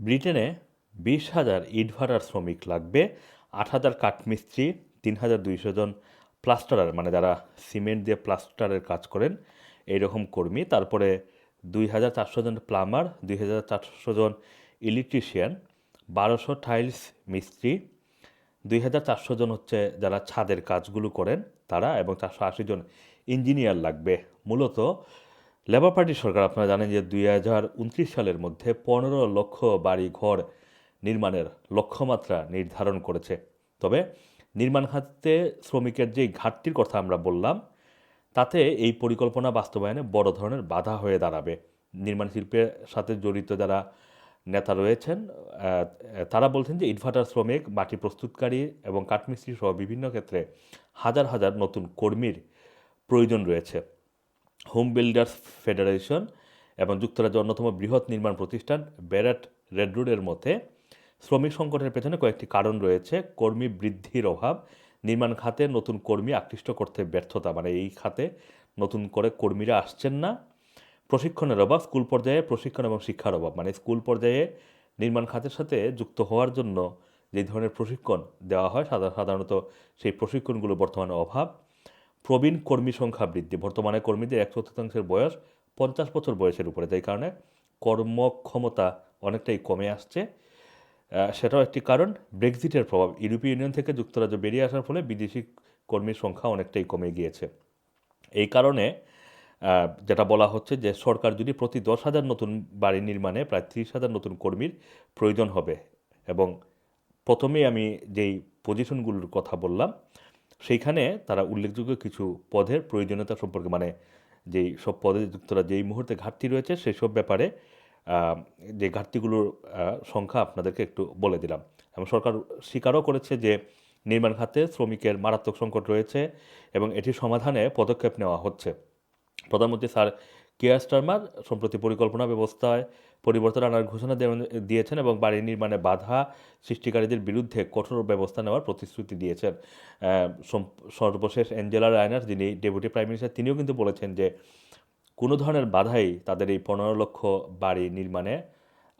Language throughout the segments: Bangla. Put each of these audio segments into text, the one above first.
ব্রিটেনে বিশ হাজার ইটভাটার শ্রমিক লাগবে, আট হাজার কাঠমিস্ত্রি, তিন হাজার দুইশো জন প্লাস্টারার মানে যারা সিমেন্ট দিয়ে প্লাস্টারের কাজ করেন, এইরকম কর্মী। তারপরে দুই হাজার চারশো জন প্লামার, দুই হাজার চারশো জন ইলেকট্রিশিয়ান, বারোশো টাইলস মিস্ত্রি, দুই হাজার চারশো জন হচ্ছে যারা ছাদের কাজগুলো করেন, তারা এবং চারশো আশি জন ইঞ্জিনিয়ার লাগবে। মূলত লেবার পার্টির সরকার, আপনারা জানেন যে দুই হাজার উনত্রিশ সালের মধ্যে পনেরো লক্ষ বাড়ি ঘর নির্মাণের লক্ষ্যমাত্রা নির্ধারণ করেছে। তবে নির্মাণ খাতে শ্রমিকের যে ঘাটতির কথা আমরা বললাম, তাতে এই পরিকল্পনা বাস্তবায়নে বড় ধরনের বাধা হয়ে দাঁড়াবে। নির্মাণ শিল্পের সাথে জড়িত যারা নেতা রয়েছেন তারা বলছেন যে ইটভাটার শ্রমিক, মাটি প্রস্তুতকারী এবং কাঠমিস্ত্রি সহ বিভিন্ন ক্ষেত্রে হাজার হাজার নতুন কর্মীর প্রয়োজন রয়েছে। হোম বিল্ডার্স ফেডারেশন এবং যুক্তরাজ্যের অন্যতম বৃহৎ নির্মাণ প্রতিষ্ঠান ব্যারাট রেডরুডের মতে শ্রমিক সংকটের পেছনে কয়েকটি কারণ রয়েছে। কর্মী বৃদ্ধির অভাব, নির্মাণ খাতে নতুন কর্মী আকৃষ্ট করতে ব্যর্থতা মানে এই খাতে নতুন করে কর্মীরা আসছেন না। প্রশিক্ষণের অভাব, স্কুল পর্যায়ে প্রশিক্ষণ এবং শিক্ষার অভাব মানে স্কুল পর্যায়ে নির্মাণ খাতের সাথে যুক্ত হওয়ার জন্য যে ধরনের প্রশিক্ষণ দেওয়া হয় সাধা- সাধারণত সেই প্রশিক্ষণগুলো বর্তমানে অভাব। প্রবীণ কর্মী সংখ্যা বৃদ্ধি। বর্তমানে কর্মীদের এক চতুর্থাংশের বয়স পঞ্চাশ বছর বয়সের উপরে। যাই কারণে কর্মক্ষমতা অনেকটাই কমে আসছে। সেটাও একটি কারণ। ব্রেক্সিটের প্রভাব। ইউরোপীয় ইউনিয়ন থেকে যুক্তরাজ্য বেরিয়ে আসার ফলে বিদেশি কর্মীর সংখ্যা অনেকটাই কমে গিয়েছে। এই কারণে যেটা বলা হচ্ছে যে সরকার যদি প্রতি দশ হাজার নতুন বাড়ি নির্মাণে প্রায় ত্রিশ হাজার নতুন কর্মীর প্রয়োজন হবে। এবং প্রথমেই আমি যেই পজিশনগুলোর কথা বললাম সেইখানে তারা উল্লেখযোগ্য কিছু পদের প্রয়োজনীয়তা সম্পর্কে মানে যেই সব পদে যুক্তরা যেই মুহূর্তে ঘাটতি রয়েছে সেই সব ব্যাপারে যে ঘাটতিগুলোর সংখ্যা আপনাদেরকে একটু বলে দিলাম। এবং সরকার স্বীকারও করেছে যে নির্মাণ খাতে শ্রমিকের মারাত্মক সংকট রয়েছে এবং এটি সমাধানে পদক্ষেপ নেওয়া হচ্ছে। প্রধানমন্ত্রী স্যার কেয়ার স্টারমার, সম্প্রতি পরিকল্পনা ব্যবস্থায় পরিবর্তন আনার ঘোষণা দিয়েছেন এবং বাড়ি নির্মাণে বাধা সৃষ্টিকারীদের বিরুদ্ধে কঠোর ব্যবস্থা নেওয়ার প্রতিশ্রুতি দিয়েছেন। সর্বশেষ অ্যাঞ্জেলা রায়নার যিনি ডেপুটি প্রাইম মিনিস্টার, তিনিও কিন্তু বলেছেন যে কোনো ধরনের বাধাই তাদের এই পনেরো লক্ষ বাড়ি নির্মাণে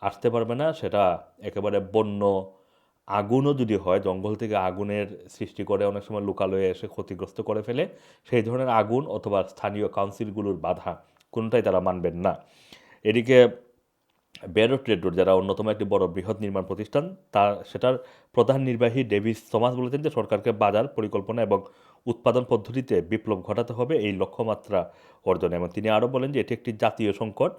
আসতে পারবে না। সেটা একেবারে বন্য আগুনও যদি হয়, জঙ্গল থেকে আগুনের সৃষ্টি করে অনেক সময় লোকালয়ে এসে ক্ষতিগ্রস্ত করে ফেলে, সেই ধরনের আগুন অথবা স্থানীয় কাউন্সিলগুলোর বাধা কোনোটাই তারা মানবেন না। এদিকে ব্যারো ট্রেড রোড, যারা অন্যতম একটি বড় বৃহৎ নির্মাণ প্রতিষ্ঠান, তা সেটার প্রধান নির্বাহী ডেভিস সমাজ বলেছেন যে সরকারকে বাজার পরিকল্পনা এবং উৎপাদন পদ্ধতিতে বিপ্লব ঘটাতে হবে এই লক্ষ্যমাত্রা অর্জনে। এবং তিনি আরও বলেন যে এটি একটি জাতীয় সংকট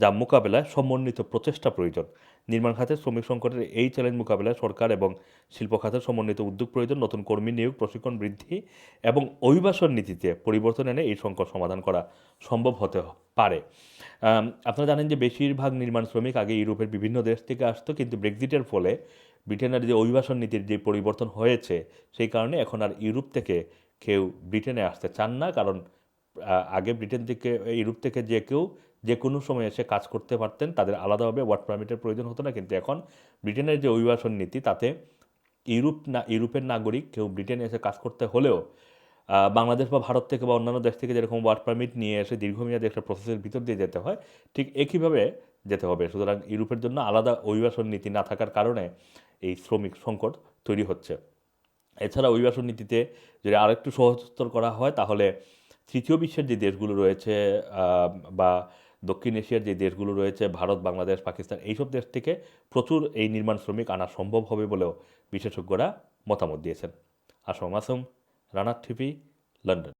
যা মোকাবেলায় সমন্বিত প্রচেষ্টা প্রয়োজন। নির্মাণ খাতে শ্রমিক সংকটের এই চ্যালেঞ্জ মোকাবেলায় সরকার এবং শিল্প খাতের সমন্বিত উদ্যোগ প্রয়োজন, নতুন কর্মী নিয়োগ, প্রশিক্ষণ বৃদ্ধি এবং অভিবাসন নীতিতে পরিবর্তন এনে এই সংকট সমাধান করা সম্ভব হতে পারে। আপনারা জানেন যে বেশিরভাগ নির্মাণ শ্রমিক আগে ইউরোপের বিভিন্ন দেশ থেকে আসতো, কিন্তু ব্রেক্সিটের ফলে ব্রিটেনের যে অভিবাসন নীতির যে পরিবর্তন হয়েছে, সেই কারণে এখন আর ইউরোপ থেকে কেউ ব্রিটেনে আসতে চান না, কারণ আগে ব্রিটেন থেকে, ইউরোপ থেকে যে কেউ যে কোনো সময় এসে কাজ করতে পারতেন, তাদের আলাদাভাবে ওয়ার্ক পারমিটের প্রয়োজন হতো না। কিন্তু এখন ব্রিটেনের যে অভিবাসন নীতি, তাতে ইউরোপ না, ইউরোপের নাগরিক কেউ ব্রিটেনে এসে কাজ করতে হলেও বাংলাদেশ বা ভারত থেকে বা অন্যান্য দেশ থেকে যেরকম ওয়ার্ক পারমিট নিয়ে এসে দীর্ঘমেয়াদী একটা প্রসেসের ভিতর দিয়ে যেতে হয়, ঠিক একইভাবে যেতে হবে। সুতরাং ইউরোপের জন্য আলাদা অভিবাসন নীতি না থাকার কারণে এই শ্রমিক সংকট তৈরি হচ্ছে। এছাড়া অভিবাসন নীতিতে যদি আরেকটু সহজতর করা হয়, তাহলে তৃতীয় বিশ্বের যে দেশগুলো রয়েছে বা দক্ষিণ এশিয়ার যে দেশগুলো রয়েছে, ভারত, বাংলাদেশ, পাকিস্তান, এইসব দেশ থেকে প্রচুর এই নির্মাণ শ্রমিক আনা সম্ভব হবে বলেও বিশেষজ্ঞরা মতামত দিয়েছেন। আসম আসম রানার টিভি, লন্ডন।